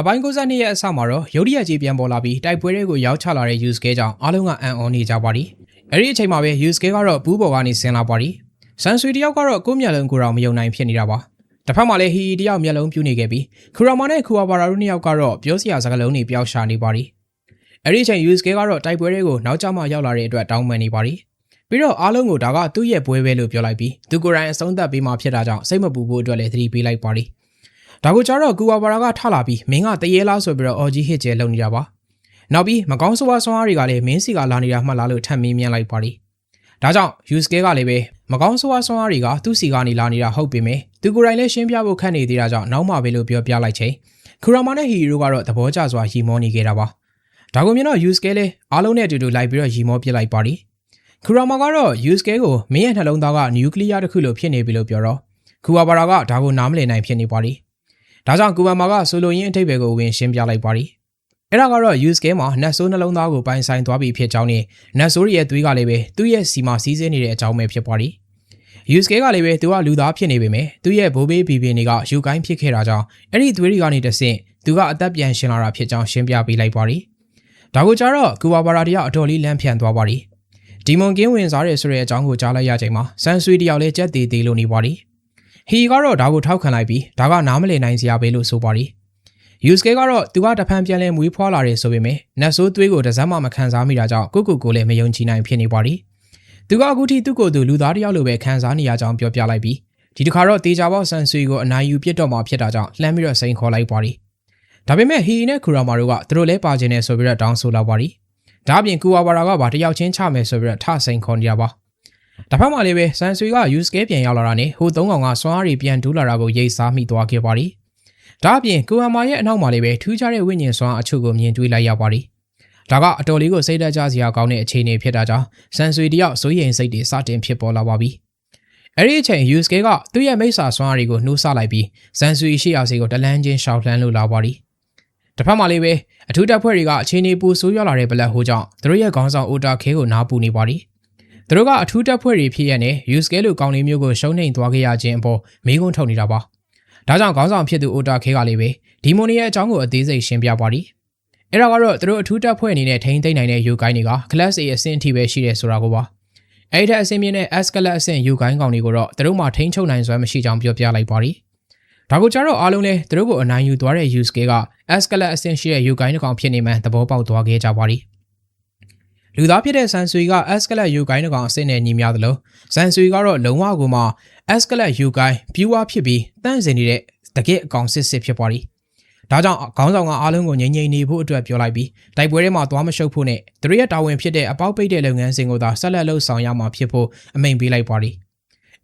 အပိုင်း92ရဲ့အစမှာတော့ရုတ်တရက်ကြီးပြန်ပေါ်လာပြီးတိုက်ပွဲတွေကိုရောက်ချလာတဲ့ use case ကြောင့်အားလုံးကအံ့ဩနေကြပါသည်အဲ့ဒီအချိန်မှာပဲ use case ကတော့ဘူးပေါ်ကနေဆင်းလာပါသည်ဆန်ဆွေတယောက်ကတော့ကိုယ့်မျက်လုံးကိုယ်တော်မယုံနိုင်ဖြစ်နေတာပါတစ်ဖက်မှာလည်းဟီဟီတယောက်မျက်လုံးပြူနေခဲ့ပြီးခူရာမာနဲ့ခူဝါဘာရာတို့နှစ်ယောက်ကတော့ပြောစရာစကားလုံးတွေပျောက်ရှာနေပါသည်အဲ့ဒီအချိန် use case ကတော့တိုက်ပွဲတွေကိုနောက်ကျမှရောက်လာတဲ့အတွက်တောင်းပန်နေပါသည်ပြီးတော့အားလုံးကိုဒါကသူ့ရဲ့ပွဲပဲလို့ပြောလိုက်ပြီးသူကိုယ်တိုင်အဆုံးသတ်ပေးမှဖြစ်တာကြောင့်စိတ်မပူဖို့အတွက်လည်းသတိပေးလိုက်ပါသည် ဒါကိုကြတော့ကူဝါဘာရာကထလာပြီးမင်းကတရေလားဆိုပြီးတော့အော်ဂျီဟစ်ကျဲလုံနေတာပါနောက်ပြီးမကောင်းဆိုးဝါးဆွမ်းအားတွေကလည်းမင်းစီကလာနေတာမှတ်လားလို့ထပ်မင်းမြင်လိုက်ပါသည်ဒါကြောင့် use case ကလည်းပဲမကောင်းဆိုးဝါးဆွမ်းအားတွေကသူ့စီကနေလာနေတာဟုတ်ပေမဲ့သူကိုယ်တိုင်လည်းရှင်းပြဖို့ခက်နေသေးတာကြောင့်နောက်မှပဲလို့ပြောပြလိုက်ချိန်ခူရာမာနဲ့ဟီရီတို့ကတော့သဘောကျစွာရီမောနေခဲ့တာပါဒါကိုမြင်တော့ use case လည်းအားလုံးနဲ့အတူတူလိုက်ပြီးတော့ရီမောပြလိုက်ပါသည်ခူရာမာကတော့ use case ကိုမင်းရဲ့နှလုံးသားကနျူကလ িয়ার တစ်ခုလိုဖြစ်နေပြီလို့ပြောတော့ခူဝါဘာရာကဒါကိုနားမလည်နိုင်ဖြစ်နေပါသည် ဒါကြောင့်ကူဘာမာကဆိုလိုရင်းအထိပ္ပယ်ကိုဝင်ရှင်းပြလိုက်ပါသည်အဲ့ဒါကတော့ use case မှာနတ်ဆိုးနှလုံးသားကိုပိုင်ဆိုင်သွားပြီဖြစ်ကြောင်းနဲ့နတ်ဆိုးရဲ့သွေးကလည်းပဲသူ့ရဲ့စီမှာစီးဆင်းနေတဲ့အကြောင်းပဲဖြစ်ပါသည် use case ကလည်းပဲသူကလူသားဖြစ်နေပေမဲ့သူ့ရဲ့ဘိုးဘေးဘီဘီတွေကယူကိုင်းဖြစ်ခဲ့တာကြောင့်အဲ့ဒီသွေးတွေကနေတဆင့်သူကအသက်ပြန်ရှင်လာတာဖြစ်ကြောင်းရှင်းပြပေးလိုက်ပါသည်ဒါကိုကြတော့ကူဘာဘာရာတယောက်အတော်လေးလမ်းဖြန့်သွားပါသည်ဒီမွန်ကင်းဝင်စားရဲဆိုတဲ့အကြောင်းကိုကြားလိုက်ရချိန်မှာဆန်ဆွေတယောက်လည်းကြက်သေးသေးလို့နေပါသည် ဟီကတော့ဒါကိုထောက်ခံလိုက်ပြီးဒါကနားမလည်နိုင်စရာပဲလို့ဆိုပါသည် use case ကတော့သူကတဖန်ပြန်လဲမွေးဖွားလာတယ်ဆိုပေမဲ့နတ်ဆိုးသွေးကိုတစမ်းမှမခံစားမိတာကြောင့်ကိုကိုကိုလည်းမယုံကြည်နိုင်ဖြစ်နေပါသည်သူကအခုထိသူ့ကိုယ်သူလူသားတစ်ယောက်လိုပဲခံစားနေရကြောင်းပြောပြလိုက်ပြီးဒီတစ်ခါတော့တေချာပေါက်ဆန်ဆွေကိုအနိုင်ယူပြစ်တော့မှဖြစ်တာကြောင့်လှမ်းပြီးတော့စိန်ခေါ်လိုက်ပါသည်ဒါပေမဲ့ဟီနဲ့ခူရာမာတို့ကသူတို့လည်းပါခြင်းနဲ့ဆိုပြီးတော့တောင်းဆိုလာပါသည်ဒါအပြင်ကူဝါဘာရာကပါတယောက်ချင်းချမယ်ဆိုပြီးတော့ထစိန်ခေါ်နေရပါ တစ်ဖက်မှာလည်းပဲဆန်ဆွေက use case ပြန်ရောက်လာတာနဲ့ဟိုသုံးကောင်ကစွမ်းအားတွေပြန်ဒူးလာတာကိုရိတ်စားမိသွားခဲ့ပါသည်ဒါအပြင်ကိုဟမာရဲ့အနောက်မှာလည်းပဲထူးခြားတဲ့ဝိညာဉ်စွမ်းအချို့ကိုမြင်တွေ့လိုက်ရပါသည်ဒါကအတော်လေးကိုစိတ်သက်သာစရာကောင်းတဲ့အခြေအနေဖြစ်တာကြောင့်ဆန်ဆွေတယောက်စိုးရိမ်စိတ်တွေစတင်ဖြစ်ပေါ်လာပါပြီအဲ့ဒီအချိန် use case ကသူ့ရဲ့မိစ္ဆာစွမ်းအားတွေကိုနှိုးဆလိုက်ပြီးဆန်ဆွေရှိအောင်စီကိုတလန်းချင်းရှောက်လှမ်းလို့လာပါသည်တစ်ဖက်မှာလည်းပဲအထူးတပ်ဖွဲ့တွေကအခြေအနေပူဆိုးရွားလာတဲ့ဘလက်ဟိုးကြောင့်သူတို့ရဲ့ခေါင်းဆောင်အိုတာခဲကိုနားပူနေပါသည် သူတို့ကအထူးတပ်ဖွဲ့တွေဖြစ်ရတဲ့ use case လို့ကောင်းလေးမျိုးကိုရှုံးနှိမ်သွားခဲ့ရခြင်းအပေါ်မေးခွန်းထုတ်နေတာပါဒါကြောင့်ခေါင်းဆောင်ဖြစ်သူအိုတာခဲကလည်းပဲဒီမိုနီရဲ့အကြောင်းကိုအသေးစိတ်ရှင်းပြပါသည်အဲ့ဒါကတော့သူတို့အထူးတပ်ဖွဲ့အနေနဲ့ထိန်းသိမ်းနိုင်တဲ့ယူကိုင်းတွေက class A အဆင့်အထိပဲရှိတယ်ဆိုတာကိုပါအဲ့ဒီအဆင့်မြင့်တဲ့ S class အဆင့်ယူကိုင်းကောင်တွေကိုတော့သူတို့မှထိန်းချုပ်နိုင်စွမ်းမရှိကြောင်းပြောပြလိုက်ပါသည်ဒါကိုကြတော့အားလုံးလဲသူတို့ကိုအနိုင်ယူသွားတဲ့ use case က S class အဆင့်ရှိတဲ့ယူကိုင်းတစ်ကောင်ဖြစ်နေမှန်သဘောပေါက်သွားခဲ့ကြပါသည် လူသားဖြစ်တဲ့ဆန်ဆွေက S class ယူကိုင်းတစ်ကောင်အဆင့်နဲ့ညီမျှသလိုဆန်ဆွေကတော့လုံးဝကိုမှ S class ယူကိုင်း viewer ဖြစ်ပြီးတန့်စင်နေတဲ့တကယ့်အကောင်စစ်စစ်ဖြစ်သွားသည်ဒါကြောင့်ခေါင်းဆောင်ကအားလုံးကိုငြိမ်ငြိမ်နေဖို့အတွက်ပြောလိုက်ပြီးတိုက်ပွဲထဲမှာသွားမရှုပ်ဖို့နဲ့သူတို့ရဲ့တာဝန်ဖြစ်တဲ့အပေါက်ပိတ်တဲ့လုပ်ငန်းစဉ်ကိုသာဆက်လက်လုပ်ဆောင်ရမှာဖြစ်ဖို့အမိန့်ပေးလိုက်ပါသည်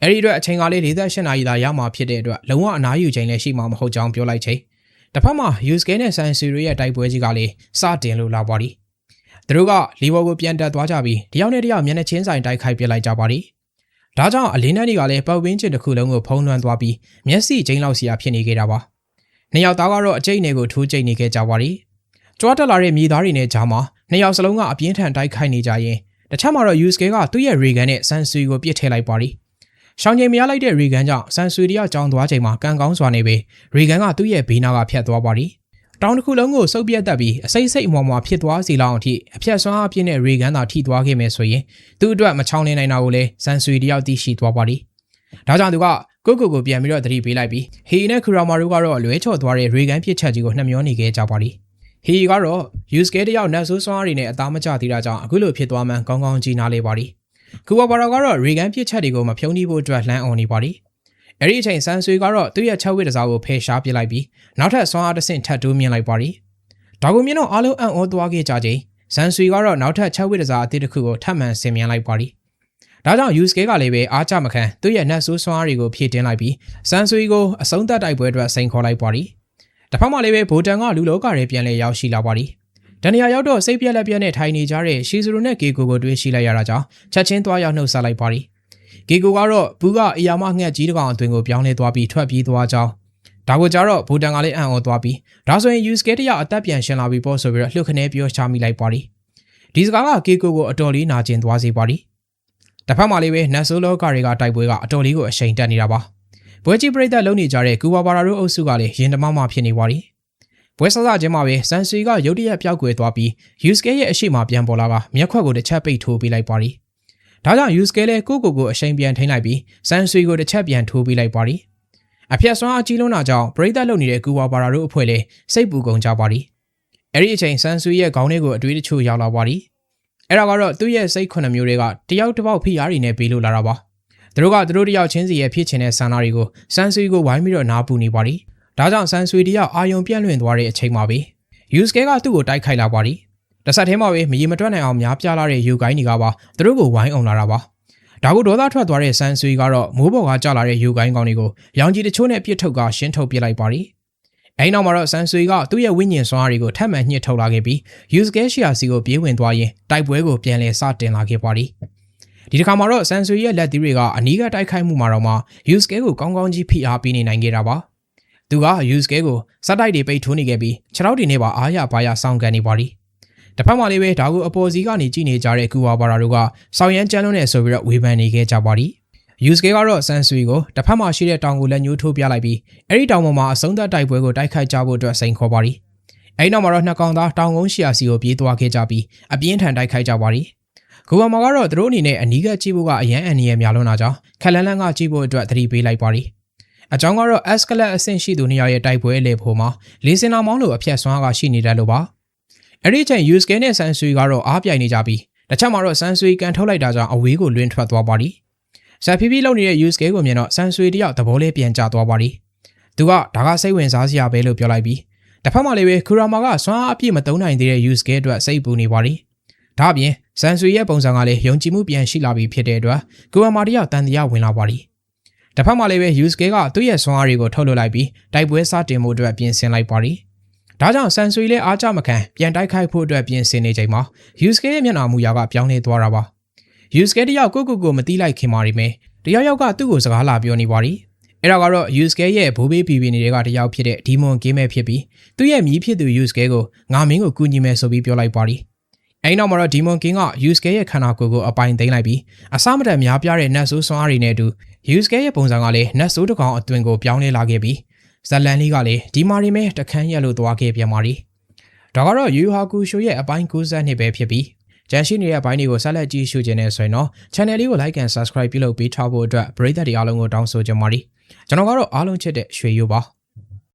အဲ့ဒီအတွက်အချိန်ကလေး48နာရီသာရမှာဖြစ်တဲ့အတွက်လုံးဝအနားယူချိန်လည်းရှိမှာမဟုတ်ကြောင်းပြောလိုက်ချိန်တစ်ဖက်မှာ use case နဲ့ science တွေရဲ့တိုက်ပွဲကြီးကလည်းစတင်လို့လာပါသည် သူတို့ကလီဘော်ကိုပြန်တက်သွားကြပြီးတယောက်နဲ့တယောက်မျက်နှာချင်းဆိုင်တိုက်ခိုက်ပြလိုက်ကြပါသည်ဒါကြောင့်အလင်းနှန်းတွေကလည်းပတ်ဝန်းကျင်တစ်ခုလုံးကိုဖုံးလွှမ်းသွားပြီးမျက်စိချင်းလောက်စီရဖြစ်နေခဲ့တာပါနှစ်ယောက်သားကတော့အကျိတ်နယ်ကိုထိုးကျိတ်နေခဲ့ကြပါသည်ကြွားတက်လာတဲ့မြေသားတွေနဲ့ဂျာမှာနှစ်ယောက်စလုံးကအပြင်းထန်တိုက်ခိုက်နေကြရင်တခြားမှာတော့ use case ကသူ့ရဲ့ ray gun နဲ့ဆန်ဆွီကိုပစ်ထည့်လိုက်ပါသည်ရှောင်းချိန်မရလိုက်တဲ့ ray gun ကြောင့်ဆန်ဆွီတယောက်ကြောင်သွားချိန်မှာကန်ကောင်းစွာနေပဲ ray gun ကသူ့ရဲ့ဘေးနားကဖြတ်သွားပါသည် တောင်တစ်ခုလုံးကိုစုပ်ပြတ်တက်ပြီးအစိမ့်စိမ့်အမော်မော်ဖြစ်သွားစီလောက်အထိအဖြတ်ဆွမ်းအပြင်းတဲ့ရေကန်သာထိသွားခဲ့မယ်ဆိုရင်သူ့အတွက်မချောင်းနေနိုင်တာကိုလည်းစန်ဆွေတယောက်သိရှိသွားပါသည်ဒါကြောင့်သူကကိုကိုကိုပြန်ပြီးတော့သတိပေးလိုက်ပြီးဟီနဲ့ခူရာမာတို့ကတော့လွဲချော်သွားတဲ့ရေကန်ပြစ်ချက်ကြီးကိုနှမျောနေခဲ့ကြပါသည်ဟီကတော့ use case တယောက်နတ်ဆိုးစွမ်းအားတွေနဲ့အသားမကျသေးတာကြောင့်အခုလိုဖြစ်သွားမှန်းကောင်းကောင်းကြီးနားလေပါသည်ကူဝါဘာရာကတော့ရေကန်ပြစ်ချက်တွေကိုမဖြုံးနှီးဖို့အတွက်လှမ်းအောင်နေပါသည် အဲ့ဒီအချိန်ဆန်ဆွေကတော့သူ့ရဲ့ချက်ဝိတစားကိုဖယ်ရှားပစ်လိုက်ပြီးနောက်ထပ်စွမ်းအားတစ်ဆင့်ထပ်တိုးမြင်လိုက်ပါသည်ဒါကိုမြင်တော့အားလုံးအံ့ဩသွားခဲ့ကြချိန်ဇန်ဆွေကတော့နောက်ထပ်ချက်ဝိတစားအသစ်တစ်ခုကိုထပ်မံဆင်မြင်လိုက်ပါသည်ဒါကြောင့် use case ကလည်းပဲအားကြမခံသူ့ရဲ့နတ်ဆိုးစွမ်းအားတွေကိုဖြည့်တင်းလိုက်ပြီးဆန်ဆွေကိုအဆုံးသတ်တိုက်ပွဲအတွက်စိန်ခေါ်လိုက်ပါသည်တစ်ဖက်မှာလည်းပဲဗိုတန်ကလူလောကတွေပြန်လဲရောက်ရှိလာပါသည်တန်ရရောက်တော့စိတ်ပြက်လက်ပြက်နဲ့ထိုင်နေကြတဲ့ရှီဇူရိုနဲ့ဂေကိုကိုတွေ့ရှိလိုက်ရတာကြောင့်ချက်ချင်းသွားရောက်နှုတ်ဆက်လိုက်ပါသည် ဂေကိုကတော့ဘူးကအီယာမငှက်ကြီးတကောင်အတွင်ကိုပြောင်းလဲသွားပြီးထွက်ပြေးသွားကြောင်းဒါကိုကြတော့ဘူတန်ကလည်းအံ့ဩသွားပြီးဒါဆိုရင် use case တရအသက်ပြန်ရှင်လာပြီပေါ့ဆိုပြီးတော့လှုပ်ခနဲပြောချမိလိုက်ပါသည်ဒီစကားကကေကိုကိုအတော်လေးနာကျင်သွားစေပါသည်တစ်ဖက်မှာလေးပဲနတ်ဆိုးလောကတွေကတိုက်ပွဲကအတော်လေးကိုအရှိန်တက်နေတာပါပွဲကြီးပြိသက်လုံးနေကြတဲ့ကူဝါဘာရာတို့အုပ်စုကလည်းရင်တမမဖြစ်နေပါသည်ဘပွဲဆဆချင်းမှာပဲဆန်ဆွေကရုတ်တရက်ပျောက်ကွယ်သွားပြီး Yusuke ရဲ့အရှိမပြန်ပေါ်လာကမျက်ခွက်ကိုတစ်ချက်ပိတ်ထိုးပေးလိုက်ပါရီ။ ဒါကြောင့် Yusuke လည်းကိုကိုကိုအရှိန်ပြန်ထိန်းလိုက်ပြီးဆန်ဆွေကိုတစ်ချက်ပြန်ထိုးပေးလိုက်ပါရီ။အဖျက်ဆွမ်းအကြီးလုံးတာကြောင့်ပရိသတ်လုံနေတဲ့ကူဝါပါရာတို့အဖွဲ့လည်းစိတ်ပူကုန်ကြပါရီ။အဲ့ဒီအချိန်ဆန်ဆွေရဲ့ခေါင်းထဲကိုအတွေးတချို့ရောက်လာပါရီ။အဲ့ဒါကတော့သူ့ရဲ့စိတ်ခုနှစ်မျိုးတွေကတယောက်တစ်ပေါက်ဖိအားတွေနဲ့ပေးလို့လာတာပါ။သူတို့ကသူတို့တယောက်ချင်းစီရဲ့ဖြစ်ချင်တဲ့ဆန္ဒတွေကိုဆန်ဆွေကိုဝိုင်းပြီးတော့နားပူနေပါရီ။ဒါကြောင့်ဆန်ဆွေတယောက်အာယုံပြန့်လွင့်သွားတဲ့အချိန်မှာပဲ Yusuke ကသူ့ကိုတိုက်ခိုက်လာပါရီ။ တစ်ဆက်တည်းမှာပဲမရေမတွက်နိုင်အောင်များပြားလာတဲ့ယူဂိုင်းတွေကပါသူတို့ကိုဝိုင်းအောင်လာတာပါ။ဒါကိုဒေါသထွက်သွားတဲ့ဆန်ဆွေကတော့မိုးပေါ်ကကျလာတဲ့ယူဂိုင်းကောင်တွေကိုရောင်ကြီးတချို့နဲ့ပြစ်ထုတ်ကရှင်းထုတ်ပစ်လိုက်ပါရီ။အဲဒီနောက်မှာတော့ဆန်ဆွေကသူ့ရဲ့ဝိညာဉ်စွမ်းအားတွေကိုထပ်မံညှစ်ထုတ်လာခဲ့ပြီး Yusuke ရှိရာစီကိုပြေးဝင်သွားရင်တိုက်ပွဲကိုပြန်လည်စတင်လာခဲ့ပါရီ။ဒီတစ်ခါမှာတော့ဆန်ဆွေရဲ့လက်သီးတွေကအနီးကတိုက်ခိုက်မှုမှာတော့မှ Yusuke ကိုကောင်းကောင်းကြီးဖိအားပေးနေနိုင်ခဲ့တာပါ။သူက Yusuke ကိုစက်တိုက်တွေပိတ်ထိုးနေခဲ့ပြီးခြေထောက်တွေနဲ့ပါအားရပါရစောင့်ကန်နေပါရီ။ တစ်ဖက်မှာလည်းပဲဒါကိုအပေါ်စီကနေကြည့်နေကြတဲ့ကူဝါဘာရာတို့ကဆောင်းရမ်းကြမ်းလွန်းနေဆိုပြီးတော့ဝေဖန်နေခဲ့ကြပါရီ။ Yusuke ကတော့ဆန်ဆွေကိုတစ်ဖက်မှာရှိတဲ့တောင်ကိုလက်ညှိုးထိုးပြလိုက်ပြီးအဲ့ဒီတောင်ပေါ်မှာအဆုံးသတ်တိုက်ပွဲကိုတိုက်ခိုက်ကြဖို့အတွက်စိန်ခေါ်ပါရီ။အဲ့ဒီနောက်မှာတော့နှစ်ကောင်သားတောင်ကုန်းရှီယာစီကိုပြေးသွားခဲ့ကြပြီးအပြင်းထန်တိုက်ခိုက်ကြပါရီ။ကူဝါမာကတော့သူတို့အနေနဲ့အနီးကပ်ကြည့်ဖို့ကအရန်အန်နီရဲ့များလွန်းတာကြောင့်ခက်လန်းလန်းကကြည့်ဖို့အတွက်သတိပေးလိုက်ပါရီ။အကြောင်းကတော့ escalate အဆင့်ရှိသူနှစ်ယောက်ရဲ့တိုက်ပွဲအလေဖို့မှာလေးစင်နာမောင်းလိုအဖြတ်ဆွမ်းအားကရှိနေတယ်လို့ပါ။ အဲ့ဒီချိန် Yusuke နဲ့ Sansui ကတော့အားပြိုင်နေကြပြီးတစ်ချက်မှာတော့ Sansui ကန်ထုတ်လိုက်တာကြောင့်အဝေးကိုလွင့်ထွက်သွားပါရီ။ဇက်ဖီဖီလုံနေတဲ့ Yusuke ကိုမြင်တော့ Sansui တယောက်သဘောလေးပြန်ကျသွားပါရီ။သူကဒါကစိတ်ဝင်စားစရာပဲလို့ပြောလိုက်ပြီးတစ်ဖက်မှာလည်းပဲ Kurama ကစွမ်းအားအပြည့်မသုံးနိုင်သေးတဲ့ Yusuke အတွက်စိတ်ပူနေပါရီ။ဒါ့အပြင် Sansui ရဲ့ပုံစံကလည်းယုံကြည်မှုပြန်ရှိလာပြီဖြစ်တဲ့အတွက် Kurama တယောက်တန်တရားဝင်လာပါရီ။တစ်ဖက်မှာလည်းပဲ Yusuke ကသူ့ရဲ့စွမ်းအားတွေကိုထုတ်လွှတ်လိုက်ပြီးတိုက်ပွဲစတင်မှုအတွက်ပြင်ဆင်လိုက်ပါရီ။ ဒါကြောင့်ဆန်ဆွေလည်းအားကြမခံပြန်တိုက်ခိုက်ဖို့အတွက်ပြင်ဆင်နေချိန်မှာ Yusuke ရဲ့မျက်နှာမူရာကပြောင်းလဲသွားတာပါ။ Yusuke တယောက်ကိုကိုကိုမတီးလိုက်ခင်ပါရီမယ်။တယောက်ယောက်ကသူ့ကိုစကားလာပြောနေပါရီ။အဲ့ဒါကတော့ Yusuke ရဲ့ဘိုးဘေးပြည်ပြည်တွေကတယောက်ဖြစ်တဲ့ Demon Game ဖြစ်ပြီးသူ့ရဲ့မြီးဖြစ်သူ Yusuke ကိုငါမင်းကိုကူညီမယ်ဆိုပြီးပြောလိုက်ပါရီ။အဲ့နောက်မှာတော့ Demon King က Yusuke ရဲ့ခန္ဓာကိုယ်ကိုအပိုင်သိမ်းလိုက်ပြီးအစမတန်များပြားတဲ့နတ်ဆိုးစွမ်းအားတွေနဲ့အတူ Yusuke ရဲ့ပုံစံကလည်းနတ်ဆိုးတစ်ကောင်အတွင်ကိုပြောင်းလဲလာခဲ့ပြီး ဇလန်လေးကလည်းဒီမာရီမဲတခန်းရက်လို့သွားခဲ့ပြန်ပါရီ။ဒါကတော့ Yu Hakusho ရဲ့အပိုင်း92ပဲဖြစ်ပြီးကျန်ရှိနေတဲ့အပိုင်းတွေကိုဆက်လက်ကြည့်ရှုခြင်းနဲ့ဆိုရင်တော့ channel လေးကို like and subscribe ပြုလုပ်ပေးထားဖို့အတွက်ပရိသတ်တွေအားလုံးကိုတောင်းဆိုချင်ပါတယ်။ကျွန်တော်ကတော့အားလုံးချစ်တဲ့ရွှေရိုးပါ။